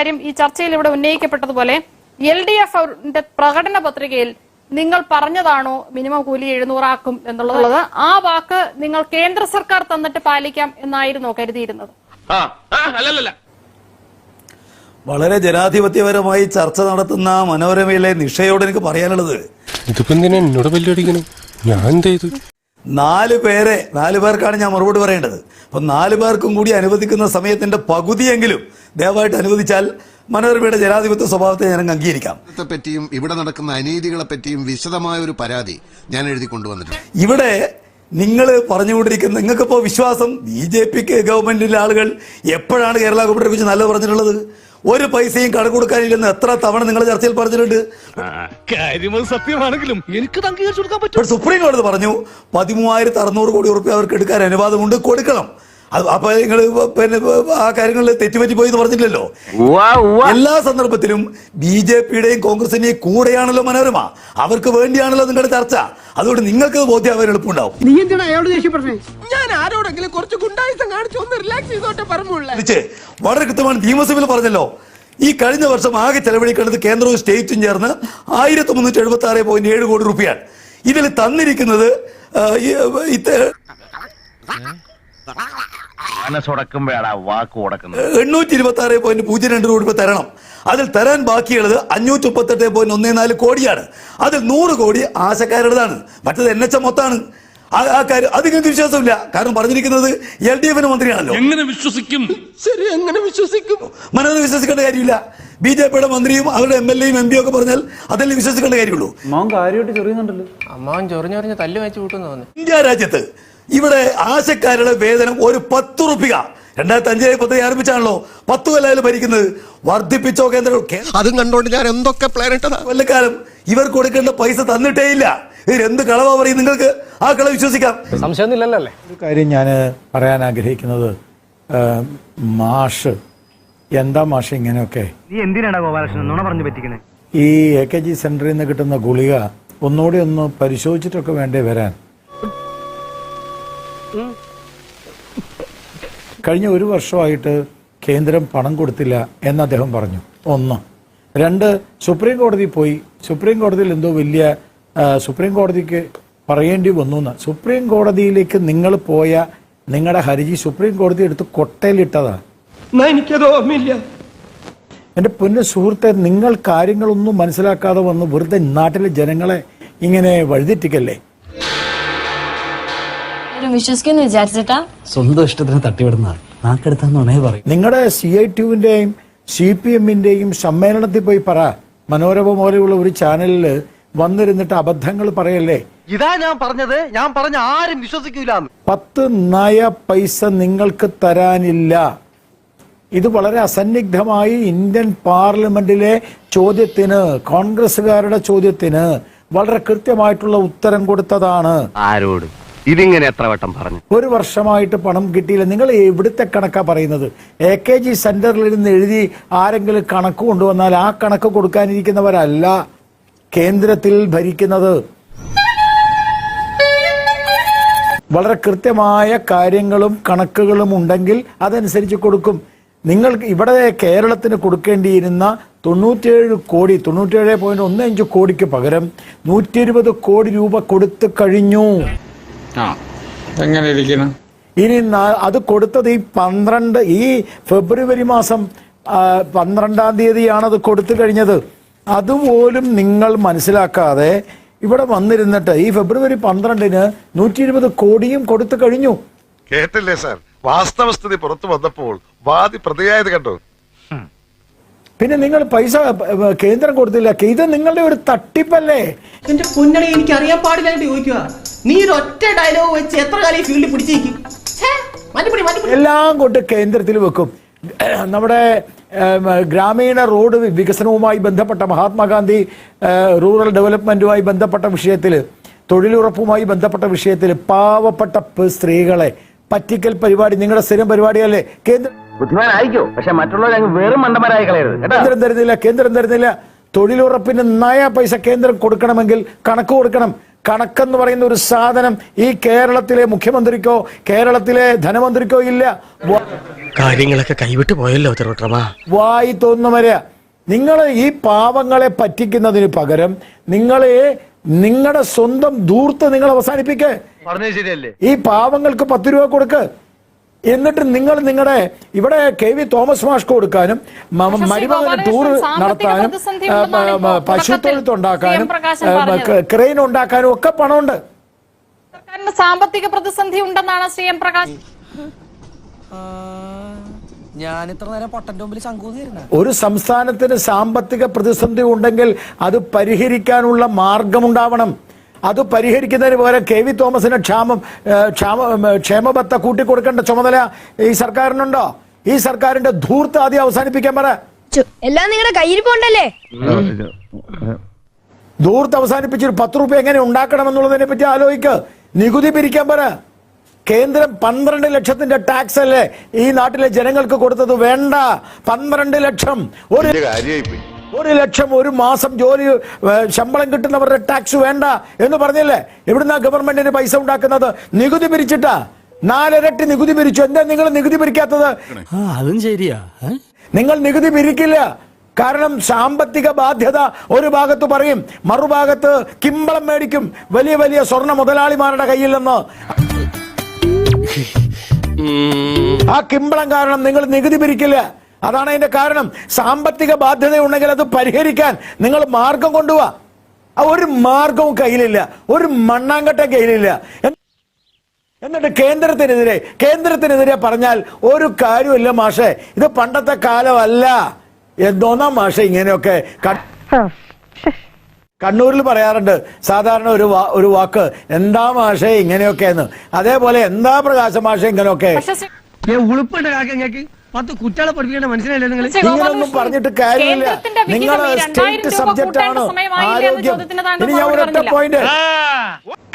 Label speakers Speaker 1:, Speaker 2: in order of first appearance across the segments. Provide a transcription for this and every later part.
Speaker 1: കാര്യം ഈ ചർച്ചയിൽ ഇവിടെ ഉന്നയിക്കപ്പെട്ടതുപോലെ എൽ ഡി എഫ് പ്രകടന പത്രികയിൽ നിങ്ങൾ പറഞ്ഞതാണോ മിനിമം കൂലി എഴുന്നൂറാക്കും എന്നുള്ളത്? ആ വാക്ക് നിങ്ങൾ കേന്ദ്ര സർക്കാർ തന്നിട്ട് പാലിക്കാം എന്നായിരുന്നോ കരുതിയിരുന്നത്?
Speaker 2: അല്ലല്ല
Speaker 3: വളരെ ജനാധിപത്യപരമായി ചർച്ച നടത്തുന്ന മനോരമയിലെ നിഷയോട് എനിക്ക് പറയാനുള്ളത്
Speaker 4: ഇതിപ്പോ എന്തിനാ എന്നോട് വെല്ലടിക്കണം? ഞാൻ എന്ത് ചെയ്തു?
Speaker 3: നാല് പേരെ നാല് പേർക്കാണ് ഞാൻ മറുപടി പറയേണ്ടത്. അപ്പൊ നാല് പേർക്കും കൂടി അനുവദിക്കുന്ന സമയത്തിന്റെ പകുതിയെങ്കിലും ദയവായിട്ട് അനുവദിച്ചാൽ മനോരമയുടെ ജനാധിപത്യ സ്വഭാവത്തെ ഞാൻ അംഗീകരിക്കാം.
Speaker 5: പറ്റിയും ഇവിടെ നടക്കുന്ന അനീതികളെ പറ്റിയും വിശദമായ ഒരു പരാതി ഞാൻ എഴുതി കൊണ്ടുവന്നിട്ടുണ്ട്.
Speaker 3: ഇവിടെ നിങ്ങൾ പറഞ്ഞുകൊണ്ടിരിക്കുന്ന നിങ്ങൾക്കിപ്പോൾ വിശ്വാസം ബി ജെ പിക്ക് ഗവൺമെന്റിലെ ആളുകൾ എപ്പോഴാണ് കേരള ഗവൺമെന്റിനെ കുറിച്ച് നല്ലത് പറഞ്ഞിട്ടുള്ളത്? ഒരു പൈസയും കട കൊടുക്കാനില്ലെന്ന് എത്ര തവണ നിങ്ങൾ ചർച്ചയിൽ പറഞ്ഞിട്ടുണ്ട്?
Speaker 2: സത്യമാണെങ്കിലും എനിക്ക് അംഗീകരിച്ചു കൊടുക്കാൻ പറ്റും.
Speaker 3: സുപ്രീം കോടതി പറഞ്ഞു പതിമൂവായിരത്തി അറുന്നൂറ് കോടി ഉറുപ്പ്യ അവർക്ക് എടുക്കാൻ അനുവാദമുണ്ട്. കൊടുക്കണം. അത് അപ്പൊ നിങ്ങൾ പിന്നെ ആ കാര്യങ്ങളിൽ തെറ്റുപറ്റി പോയി എന്ന് പറഞ്ഞില്ലല്ലോ. എല്ലാ സന്ദർഭത്തിലും ബി ജെ പിയുടെയും കോൺഗ്രസിന്റെയും കൂടെയാണല്ലോ മനോരമ. അവർക്ക് വേണ്ടിയാണല്ലോ നിങ്ങളുടെ ചർച്ച. അതുകൊണ്ട് നിങ്ങൾക്ക് ബോധ്യാവാൻ എളുപ്പമുണ്ടാവും.
Speaker 6: നീ എന്തിനാ അയാളോട് ദേഷ്യപ്പെടുന്നേ
Speaker 7: ഞാൻ ആരോടെങ്കിലും കുറച്ച് ഗുണ്ടായുസം കാണിച്ചു ഒന്ന് റിലാക്സ് ചെയ്തോട്ടെ പറഞ്ഞുള്ള
Speaker 3: തിരിച്ച് വളരെ കൃത്യമാണ് നിയമസഭയിൽ പറഞ്ഞല്ലോ. ഈ കഴിഞ്ഞ വർഷം ആകെ ചെലവഴിക്കേണ്ടത് കേന്ദ്രവും സ്റ്റേറ്റും ചേർന്ന് ആയിരത്തി മുന്നൂറ്റി എഴുപത്തി ആറ് പോയിന്റ് ഏഴ് കോടി റുപ്യാണ്. ഇതിൽ തന്നിരിക്കുന്നത്
Speaker 8: മനസ്സുടക്കുമ്പോഴാണ് വാക്ക് ഉടക്കുന്നത്.
Speaker 3: എണ്ണൂറ്റി ഇരുപത്തി ആറ് പോയിന്റ് പൂജ്യം രണ്ട് കോടി രൂപ തരണം. അതിൽ തരാൻ ബാക്കിയുള്ളത് അഞ്ഞൂറ്റി മുപ്പത്തെട്ട് പോയിന്റ് ഒന്നേ നാല് കോടിയാണ്. അതിൽ നൂറ് കോടി ആശക്കാരുടേതാണ്. മറ്റത് എൻ എച്ച് മൊത്താണ് മൊത്തമാണ്. ആ കാര്യം അത് നിങ്ങൾക്ക് വിശ്വാസമില്ല. കാരണം പറഞ്ഞിരിക്കുന്നത് എൽ ഡി എഫിന് മന്ത്രിയാണല്ലോ.
Speaker 2: എങ്ങനെ വിശ്വസിക്കും?
Speaker 7: ശരി എങ്ങനെ വിശ്വസിക്കും?
Speaker 3: മനോന്ന് വിശ്വസിക്കേണ്ട കാര്യമില്ല. ബി ജെ പിയുടെ മന്ത്രിയും അവരുടെ എം എൽ എയും എം പിയും ഒക്കെ പറഞ്ഞാൽ അതല്ലേ വിശ്വസിക്കേണ്ട കാര്യമുള്ളൂ. ഇന്ത്യ രാജ്യത്ത് ഇവിടെ ആശക്കാരുടെ വേതനം ഒരു പത്ത് റുപ്യ. രണ്ടായിരത്തി അഞ്ചിലെ പദ്ധതി ആരംഭിച്ചാണല്ലോ. പത്ത് കൊല്ലായാലും ഭരിക്കുന്നത്. വർദ്ധിപ്പിച്ചോ കേന്ദ്ര
Speaker 5: അതും കണ്ടോണ്ട് ഞാൻ എന്തൊക്കെ പ്ലാൻ ഇട്ടതാ?
Speaker 3: കൊല്ലക്കാലം ഇവർ കൊടുക്കേണ്ട പൈസ തന്നിട്ടേ ഇല്ല. ഇവരെന്ത് കളവാ പറയും നിങ്ങൾക്ക്? ആ കളവ് വിശ്വസിക്കാം.
Speaker 6: ഒരു കാര്യം ഞാൻ പറയാൻ ആഗ്രഹിക്കുന്നത് മാഷ്. എന്താ മാഷ് ഇങ്ങനെയൊക്കെ?
Speaker 8: നീ എന്തിനാണ് ഗോപാലകൃഷ്ണൻ നുണ പറഞ്ഞു പറ്റിക്കുന്നത്
Speaker 6: ഈ എ കെ ജി സെന്ററിൽ നിന്ന് കിട്ടുന്ന ഗുളിക ഒന്നുകൂടി ഒന്ന് പരിശോധിച്ചിട്ടൊക്കെ വേണ്ടേ വരാൻ? കഴിഞ്ഞ ഒരു വർഷമായിട്ട് കേന്ദ്രം പണം കൊടുത്തില്ല എന്ന് അദ്ദേഹം പറഞ്ഞു. ഒന്ന്. രണ്ട് സുപ്രീം കോടതി പോയി. സുപ്രീം കോടതിയിൽ എന്തോ വലിയ സുപ്രീം കോടതിക്ക് പറയേണ്ടി വന്നു എന്ന്. സുപ്രീം കോടതിയിലേക്ക് നിങ്ങൾ പോയ നിങ്ങളുടെ ഹർജി സുപ്രീം കോടതി എടുത്ത് കൊട്ടയിലിട്ടതാ.
Speaker 7: എനിക്കത് ഓർമ്മയില്ല.
Speaker 6: എന്റെ പൊന്നു സുഹൃത്തെ നിങ്ങൾ കാര്യങ്ങളൊന്നും മനസ്സിലാക്കാതെ വന്ന് വെറുതെ നാട്ടിലെ ജനങ്ങളെ ഇങ്ങനെ വഴുതിറ്റിക്കല്ലേ?
Speaker 9: വിശ്വസിക്കുന്നു വിചാരിച്ചിട്ടാ.
Speaker 10: സ്വന്തം ഇഷ്ടത്തിന് തട്ടിവിടുന്ന നാക്കെടുത്താന്നുണേ പറയും.
Speaker 6: നിങ്ങളുടെ സി ഐ ടുവിന്റെയും സി പി എമ്മിന്റെയും സമ്മേളനത്തിൽ പോയി പറ. മനോരമ പോലെയുള്ള ഒരു ചാനലിൽ വന്നിരുന്നിട്ട് അബദ്ധങ്ങൾ പറയല്ലേ?
Speaker 8: ഇതാ ഞാൻ പറഞ്ഞത്. ഞാൻ പറഞ്ഞ ആരും വിശ്വസിക്കൂല
Speaker 6: പത്ത് നയ പൈസ നിങ്ങൾക്ക് തരാനില്ല. ഇത് വളരെ അസന്നിഗ്ധമായി ഇന്ത്യൻ പാർലമെന്റിലെ ചോദ്യത്തിന് കോൺഗ്രസുകാരുടെ ചോദ്യത്തിന് വളരെ കൃത്യമായിട്ടുള്ള ഉത്തരം കൊടുത്തതാണ്.
Speaker 8: ആരോട്? ഇതിങ്ങനെ എത്ര വട്ടം പറഞ്ഞു?
Speaker 6: ഒരു വർഷമായിട്ട് പണം കിട്ടിയില്ല. നിങ്ങൾ എവിടുത്തെ കണക്കാ പറയുന്നത്? എ കെ ജി സെന്ററിൽ ഇരുന്ന് എഴുതി ആരെങ്കിലും കണക്ക് കൊണ്ടുവന്നാൽ ആ കണക്ക് കൊടുക്കാനിരിക്കുന്നവരല്ല കേന്ദ്രത്തിൽ ഭരിക്കുന്നത്. വളരെ കൃത്യമായ കാര്യങ്ങളും കണക്കുകളും ഉണ്ടെങ്കിൽ അതനുസരിച്ച് കൊടുക്കും. നിങ്ങൾ ഇവിടെ കേരളത്തിന് കൊടുക്കേണ്ടിയിരുന്ന തൊണ്ണൂറ്റേഴ് കോടി തൊണ്ണൂറ്റേഴ് പോയിന്റ് ഒന്ന് അഞ്ച് കോടിക്ക് പകരം നൂറ്റി ഇരുപത് കോടി രൂപ കൊടുത്തു കഴിഞ്ഞു.
Speaker 11: എങ്ങനെ ഇരിക്കണം
Speaker 6: ഇനി അത് കൊടുത്തത് ഈ പന്ത്രണ്ട് ഈ ഫെബ്രുവരി മാസം ആ, പന്ത്രണ്ടാം തീയതിയാണ് അത് കൊടുത്തു കഴിഞ്ഞത്. അതുപോലും നിങ്ങൾ മനസ്സിലാക്കാതെ ഇവിടെ വന്നിരുന്നിട്ട് ഈ ഫെബ്രുവരി പന്ത്രണ്ടിന് നൂറ്റി ഇരുപത് കോടിയും കൊടുത്തു കഴിഞ്ഞു.
Speaker 5: കേട്ടില്ലേ സാർ? വാസ്തവസ്ഥിതി പുറത്തു വന്നപ്പോൾ വാദി പ്രതിയായത് കണ്ടു.
Speaker 6: പിന്നെ നിങ്ങൾ പൈസ കേന്ദ്രം കൊടുത്തില്ല. ഇത് നിങ്ങളുടെ ഒരു തട്ടിപ്പല്ലേ?
Speaker 7: എന്റെ പൊന്നണി എനിക്ക് അറിയാൻ പാടില്ല ചോദിക്കുക നീ ഒരു ഒറ്റ ഡയലോഗ് വെച്ച് എത്ര കാലം ഈ ഫീൽഡിൽ പിടിച്ചേക്കും?
Speaker 6: എല്ലാം കൊണ്ട് കേന്ദ്രത്തിൽ വെക്കും. നമ്മുടെ ഗ്രാമീണ റോഡ് വികസനവുമായി ബന്ധപ്പെട്ട മഹാത്മാഗാന്ധി റൂറൽ ഡെവലപ്മെന്റുമായി ബന്ധപ്പെട്ട വിഷയത്തിൽ തൊഴിലുറപ്പുമായി ബന്ധപ്പെട്ട വിഷയത്തിൽ പാവപ്പെട്ട സ്ത്രീകളെ പറ്റിക്കൽ പരിപാടി നിങ്ങളുടെ സ്ഥിരം പരിപാടിയല്ലേ? കേന്ദ്ര
Speaker 8: ബുദ്ധിമാനായിരിക്കും? പക്ഷെ മറ്റുള്ളവർ അങ്ങ് വെറും മണ്ടന്മാരായി കളയരുത് കേട്ടോ?
Speaker 6: കേന്ദ്രം തരുന്നില്ല കേന്ദ്രം തരുന്നില്ല. തൊഴിലുറപ്പിന് നയ പൈസ കേന്ദ്രം കൊടുക്കണമെങ്കിൽ കണക്ക് കൊടുക്കണം. കണക്കെന്ന് പറയുന്ന ഒരു സാധനം ഈ കേരളത്തിലെ മുഖ്യമന്ത്രിക്കോ കേരളത്തിലെ ധനമന്ത്രിക്കോ ഇല്ല.
Speaker 2: കാര്യങ്ങളൊക്കെ കൈവിട്ട് പോയല്ലോ
Speaker 6: വായി തോന്നുന്ന വരെ നിങ്ങൾ ഈ പാവങ്ങളെ പറ്റിക്കുന്നതിന് പകരം നിങ്ങളെ നിങ്ങളുടെ സ്വന്തം ദൂർത്ത് നിങ്ങൾ അവസാനിപ്പിക്കേ. ഈ പാവങ്ങൾക്ക് പത്ത് രൂപ കൊടുക്ക്. എന്നിട്ട് നിങ്ങൾ നിങ്ങളുടെ ഇവിടെ കെ വി തോമസ് മാഷ് കൊടുക്കാനും മരുമകന് ടൂർ നടത്താനും
Speaker 1: പ്രതിസന്ധി
Speaker 6: ആ,
Speaker 1: ഉണ്ടെന്നാണ്
Speaker 6: മ-
Speaker 1: ഇപ്പോൾ
Speaker 6: പശുത്തൊഴുത്ത് ഉണ്ടാക്കാനും
Speaker 1: സി എം പ്രകാശൻ
Speaker 6: ആ,
Speaker 1: പറഞ്ഞത്.
Speaker 6: ക- ക്രെയിൻ ഉണ്ടാക്കാനും ഒക്കെ പണമുണ്ട്.
Speaker 1: സർക്കാരിന് സാമ്പത്തിക പ്രതിസന്ധി ഉണ്ടെന്നാണ് ശ്രീ എം പ്രകാശ്
Speaker 6: ഒരു സംസ്ഥാനത്തിന് സാമ്പത്തിക പ്രതിസന്ധി ഉണ്ടെങ്കിൽ അത് പരിഹരിക്കാനുള്ള മാർഗമുണ്ടാവണം. അത് പരിഹരിക്കുന്നതിന് പകരം കെ വി തോമസിന് ക്ഷാമം ക്ഷാമ ക്ഷേമബത്ത കൂട്ടിക്കൊടുക്കേണ്ട ചുമതല ഈ സർക്കാരിനുണ്ടോ? ഈ സർക്കാരിന്റെ ധൂർത്ത് ആദ്യം അവസാനിപ്പിക്കാൻ പറ.
Speaker 9: എല്ലാം നിങ്ങളുടെ കയ്യിരിപ്പുണ്ടല്ലേ?
Speaker 6: ധൂർത്ത് അവസാനിപ്പിച്ച് ഒരു പത്ത് റുപ്യ എങ്ങനെ ഉണ്ടാക്കണം എന്നുള്ളതിനെ പറ്റി ആലോചിക്ക് നികുതി പിരിക്കാൻ പറ. കേന്ദ്രം പന്ത്രണ്ട് ലക്ഷത്തിന്റെ ടാക്സ് അല്ലേ ഈ നാട്ടിലെ ജനങ്ങൾക്ക് കൊടുത്തത് വേണ്ട. പന്ത്രണ്ട് ലക്ഷം. ഒരു ഒരു ലക്ഷം ഒരു മാസം ജോലി ശമ്പളം കിട്ടുന്നവരുടെ ടാക്സ് വേണ്ട എന്ന് പറഞ്ഞില്ലേ? എവിടുന്ന ഗവൺമെന്റിന് പൈസ ഉണ്ടാക്കുന്നത്? നികുതി പിരിച്ചിട്ടാ. നാലിരട്ടി നികുതി പിരിച്ചു. എന്താ നിങ്ങൾ നികുതി പിരിക്കാത്തത്?
Speaker 10: അതും ശരിയാ.
Speaker 6: നിങ്ങൾ നികുതി പിരിക്കില്ല. കാരണം സാമ്പത്തിക ബാധ്യത ഒരു ഭാഗത്ത് പറയും മറുഭാഗത്ത് കിമ്പളം മേടിക്കും. വലിയ വലിയ സ്വർണ മുതലാളിമാരുടെ കയ്യിൽ നിന്ന്. ആ കിമ്പളം കാരണം നിങ്ങൾ നികുതി പിരിക്കില്ല. അതാണ് അതിന്റെ കാരണം. സാമ്പത്തിക ബാധ്യത ഉണ്ടെങ്കിൽ അത് പരിഹരിക്കാൻ നിങ്ങൾ മാർഗം കൊണ്ടുപോവാ ആ ഒരു മാർഗവും കയ്യിലില്ല. ഒരു മണ്ണാങ്കട്ട കയ്യിലില്ല. എന്നിട്ട് കേന്ദ്രത്തിനെതിരെ കേന്ദ്രത്തിനെതിരെ പറഞ്ഞാൽ ഒരു കാര്യമില്ല മാഷെ. ഇത് പണ്ടത്തെ കാലമല്ല. എന്തോന്നാ മാഷെ ഇങ്ങനെയൊക്കെ. കണ്ണൂരിൽ പറയാറുണ്ട്. സാധാരണ ഒരു വാ- ഒരു വാക്ക് എന്താ മാഷെ ഇങ്ങനെയൊക്കെ എന്ന് അതേപോലെ എന്താ പ്രകാശ മാഷെ ഇങ്ങനെയൊക്കെ?
Speaker 11: ഉളുപ്പുണ്ട് കാക്കങ്ങക്ക് പത്ത് കുട്ടികളെ പഠിപ്പിക്കേണ്ട മനസ്സിലായില്ലേ നിങ്ങൾ
Speaker 6: ഇങ്ങനൊന്നും പറഞ്ഞിട്ട് കാര്യമില്ല. നിങ്ങൾ സ്റ്റേറ്റ്
Speaker 1: രൂപ
Speaker 6: സബ്ജക്റ്റ് ആണ്
Speaker 1: എന്ന
Speaker 6: ആരോഗ്യം.
Speaker 1: ചോദ്യത്തിന്
Speaker 6: ഇനി ഞാൻ ഒരൊറ്റ
Speaker 1: പറഞ്ഞില്ല.
Speaker 6: പോയിന്റ്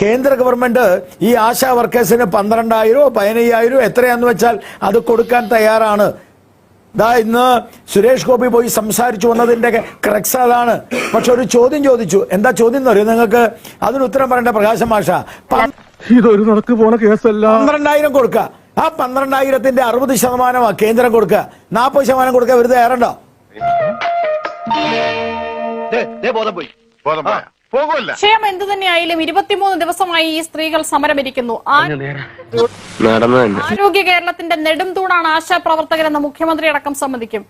Speaker 6: കേന്ദ്ര ഗവൺമെന്റ് ഈ ആശാ വർക്കേഴ്സിന് പന്ത്രണ്ടായിരോ പതിനയ്യായിരോ എത്രയാന്ന് വെച്ചാൽ അത് കൊടുക്കാൻ തയ്യാറാണ്. ദാ ഇന്ന് സുരേഷ് ഗോപി പോയി സംസാരിച്ചു വന്നതിന്റെ ക്രക്സ് അതാണ്. പക്ഷെ ഒരു ചോദ്യം ചോദിച്ചു. എന്താ ചോദ്യം എന്ന് അറിയോ നിങ്ങൾക്ക്? അതിന് ഉത്തരം പറയേണ്ട പ്രകാശം മാഷ.
Speaker 2: ഇതൊരു നടക്ക് പോണ കേസല്ല.
Speaker 6: പന്ത്രണ്ടായിരം കൊടുക്കുക ആ പന്ത്രണ്ടായിരത്തിന്റെ അറുപത് ശതമാനമാ കേന്ദ്രം കൊടുക്കുക. നാൽപ്പത് ശതമാനം കൊടുക്കുക വെറുതെ ഏറണ്ടോ
Speaker 1: വിഷയം എന്തു തന്നെയായാലും ഇരുപത്തിമൂന്ന് ദിവസമായി ഈ സ്ത്രീകൾ സമരമിരിക്കുന്നു. ആ-
Speaker 4: നടന്നു തന്നെ.
Speaker 1: ആരോഗ്യ കേരളത്തിന്റെ നെടുംതൂണാണ് ആശാ പ്രവർത്തകരെന്ന് മുഖ്യമന്ത്രി അടക്കം സമ്മതിക്കും.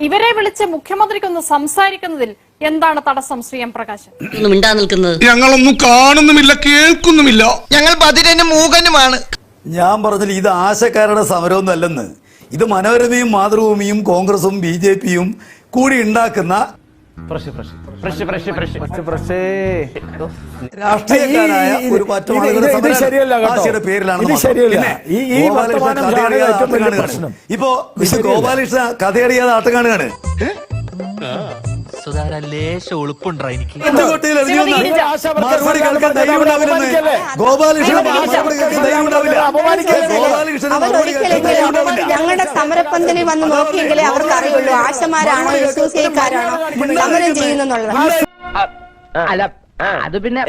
Speaker 1: ഇവരെ വിളിച്ച് മുഖ്യമന്ത്രിക്കൊന്ന് സംസാരിക്കുന്നതിൽ എന്താണ് തടസ്സം ശ്രീ എം പ്രകാശൻ?
Speaker 9: മിണ്ടാ നിൽക്കുന്നത്.
Speaker 2: ഞങ്ങളൊന്നും കാണുന്നുമില്ല കേൾക്കുന്നുമില്ല.
Speaker 7: ഞങ്ങൾ ബദിരനും മൂകനുമാണ്.
Speaker 3: ഞാൻ പറഞ്ഞില്ല ഇത് ആശക്കാരുടെ സമരമൊന്നും അല്ലെന്ന് ഇത് മനോരമയും മാതൃഭൂമിയും കോൺഗ്രസും ബി ജെ പിയും കൂടി ഉണ്ടാക്കുന്ന രാഷ്ട്രീയക്കാരായ ഒരു പേരിലാണ്. ഇപ്പോ. ഗോപാലകൃഷ്ണ കഥയടിയാതെ ആട്ടം കാണുകയാണ് എന്തുകൊട്ടിൽ എഴുതി
Speaker 1: ശ്രീമതി
Speaker 3: വന്ന
Speaker 1: ഗിരിജ.
Speaker 3: മറുപടി കേൾക്കാൻ ധൈര്യം ഉണ്ടാവില്ലെന്ന് ഗോപാലകൃഷ്ണൻ മറുപടി കേൾക്കാൻ ധൈര്യം ഉണ്ടാവില്ല. ഗോപാലകൃഷ്ണൻ മറുപടി കേൾക്കാൻ ധൈര്യം ഉണ്ടാവില്ല.
Speaker 9: ഞങ്ങളുടെ സമരപ്പന്തലിൽ വന്ന് നോക്കിയെങ്കിലേ അവർക്ക് അറിയുള്ളൂ. ആശമാരാണോ വിശ്വസിക്കാരാണോ സമരം ചെയ്യുന്നുള്ളത്
Speaker 8: അല്ല അത് പിന്നെ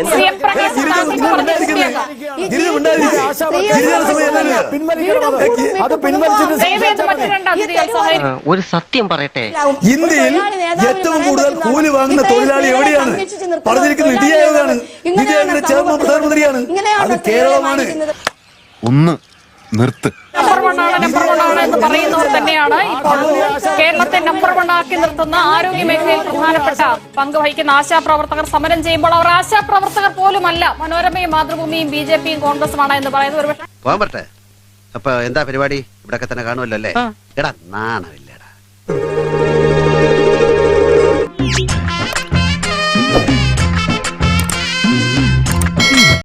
Speaker 8: ഒരു സത്യം പറയട്ടെ.
Speaker 3: ഇന്ത്യയിൽ ഏറ്റവും കൂടുതൽ കൂലി വാങ്ങുന്ന തൊഴിലാളി എവിടെയാണ്? പറഞ്ഞിരിക്കുന്നത് നിതി ആയോഗാണ് നിതി ആയോഗിന്റെ ചെയർമാൻ പ്രധാനമന്ത്രിയാണ്. അത് കേരളമാണ്.
Speaker 5: ഒന്ന്. നിർത്ത്.
Speaker 1: നമ്പർ വൺ ആണ് നമ്പർ വൺ ആണ് എന്ന് പറയുന്നവർ തന്നെയാണ്. ഇപ്പോൾ കേരളത്തെ നമ്പർ വൺ ആക്കി നിർത്തുന്ന ആരോഗ്യ മേഖലയിൽ പ്രധാനപ്പെട്ട പങ്ക് വഹിക്കുന്ന ആശാപ്രവർത്തകർ സമരം ചെയ്യുമ്പോൾ അവർ ആശാപ്രവർത്തകർ പോലുമല്ല. മനോരമയും മാതൃഭൂമിയും ബി ജെ പിയും കോൺഗ്രസുമാണ് എന്ന് പറയുന്നത് ഒരുപക്ഷെ
Speaker 8: പോകാൻ പറ്റേ അപ്പൊ എന്താ പരിപാടി? ഇവിടെ തന്നെ കാണുമല്ലോ അല്ലേ? എടാ നാണമില്ലടാ.